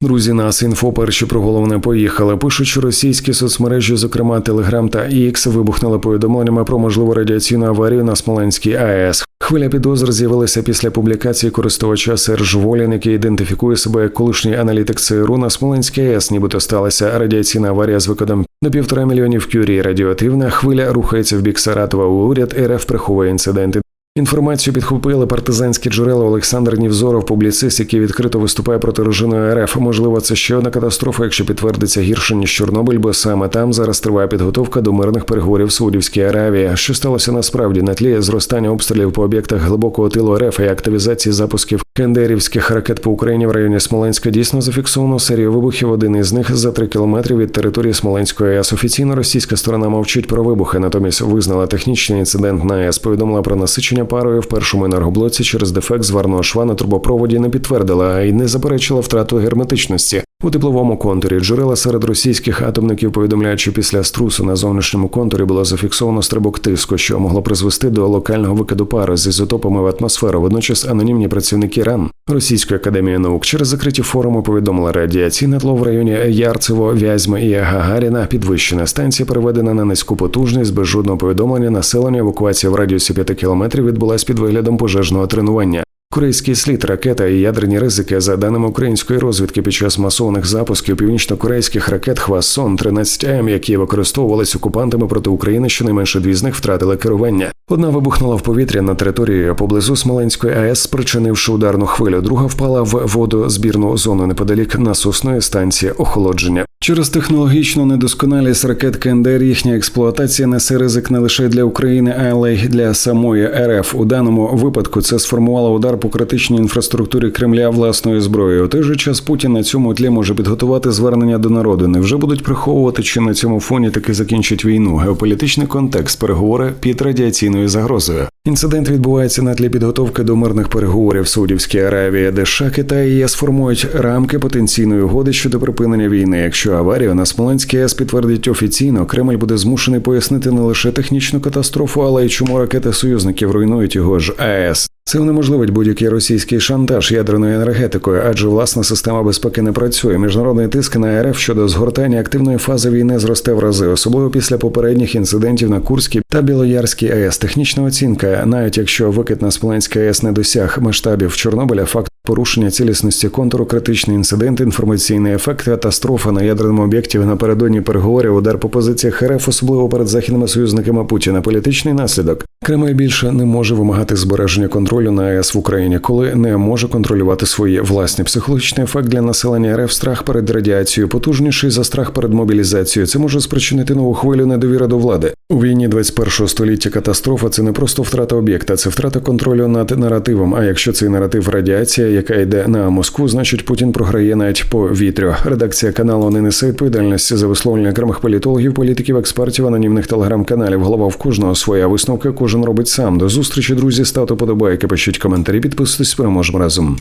Друзі, нас інфо перші про головне поїхали. Пишуть, що російські соцмережі, зокрема Телеграм та X, вибухнули повідомленнями про можливу радіаційну аварію на Смоленській АЕС. Хвиля підозр з'явилася після публікації користувача Серж Волін, який ідентифікує себе як колишній аналітик ЦРУ на Смоленській АЕС, нібито сталася радіаційна аварія з викидом до півтора мільйонів кюрі. Радіоактивна хвиля рухається в бік Саратова. Уряд РФ приховує інциденти. Інформацію підхопили партизанські джерела Олександр Нівзоров, публіцист, який відкрито виступає проти режиму РФ. Можливо, це ще одна катастрофа, якщо підтвердиться гірше ніж Чорнобиль, бо саме там зараз триває підготовка до мирних переговорів в Саудівській Аравії. Що сталося насправді на тлі зростання обстрілів по об'єктах глибокого тилу РФ і активізації запусків кендерівських ракет по Україні в районі Смоленська дійсно зафіксовано серію вибухів. Один із них за три кілометри від території Смоленської АЕС. Офіційно російська сторона мовчить про вибухи, натомість визнала технічний інцидент на АЕС. Повідомила про насичення парою в першому енергоблоці через дефект зварного шва на трубопроводі не підтвердила, і не заперечила втрату герметичності. У тепловому контурі джерела серед російських атомників повідомляють, що після струсу на зовнішньому контурі було зафіксовано стрибок тиску, що могло призвести до локального викиду пари з ізотопами в атмосферу. Водночас анонімні працівники РАН Російської академії наук через закриті форуми повідомили радіаційне тло в районі Ярцево, Вязьми і Гагаріна. Підвищена станція переведена на низьку потужність без жодного повідомлення. Населення евакуація в радіусі 5 кілометрів відбулась під виглядом пожежного тренування. Корейський слід, ракета і ядерні ризики, за даними української розвідки, під час масованих запусків північно-корейських ракет Хвасон 13 м які використовувались окупантами проти України, щонайменше дві з них втратили керування. Одна вибухнула в повітря на території поблизу Смоленської АЕС, спричинивши ударну хвилю. Друга впала в водозбірну зону неподалік насосної станції охолодження. Через технологічну недосконалість ракет КНДР їхня експлуатація несе ризик не лише для України, але й для самої РФ. У даному випадку це сформувало удар по критичній інфраструктурі Кремля власною зброєю. У той же час Путін на цьому тлі може підготувати звернення до народу. Невже будуть приховувати, чи на цьому фоні таки закінчить війну? Геополітичний контекст переговори під радіаційною загрозою. Інцидент відбувається на тлі підготовки до мирних переговорів в Саудівській Аравії, де США, Китай і ЄС формують рамки потенційної угоди щодо припинення війни. Якщо аварію на Смоленській АЕС підтвердить офіційно, Кремль буде змушений пояснити не лише технічну катастрофу, але й чому ракети союзників руйнують його ж АЕС. Це унеможливить будь-який російський шантаж ядерною енергетикою, адже власна система безпеки не працює. Міжнародний тиск на РФ щодо згортання активної фази війни зросте в рази, особливо після попередніх інцидентів на Курській та Білоярській АЕС. Технічна оцінка, навіть якщо викид на Смоленській АЕС не досяг масштабів Чорнобиля, факт. Порушення цілісності контуру, критичний інцидент, інформаційний ефект, катастрофа на ядерному об'єкті напередодні переговорів, удар по позиціях РФ, особливо перед західними союзниками Путіна. Політичний наслідок Кремль більше не може вимагати збереження контролю на АЕС в Україні, коли не може контролювати свої власні психологічний ефект для населення РФ, страх перед радіацією, потужніший за страх перед мобілізацією. Це може спричинити нову хвилю недовіри до влади у війні 21 століття. Катастрофа це не просто втрата об'єкта, це втрата контролю над наративом. А якщо цей наратив радіація, яка йде на Москву, значить Путін програє навіть по вітрю. Редакція каналу не несе відповідальності за висловлення окремих політологів, політиків, експертів, анонімних телеграм-каналів. Голова в кожного своя висновка. Кожен робить сам. До зустрічі, друзі. Ставте подобайки, пишіть коментарі, підписуйтесь. Переможемо разом.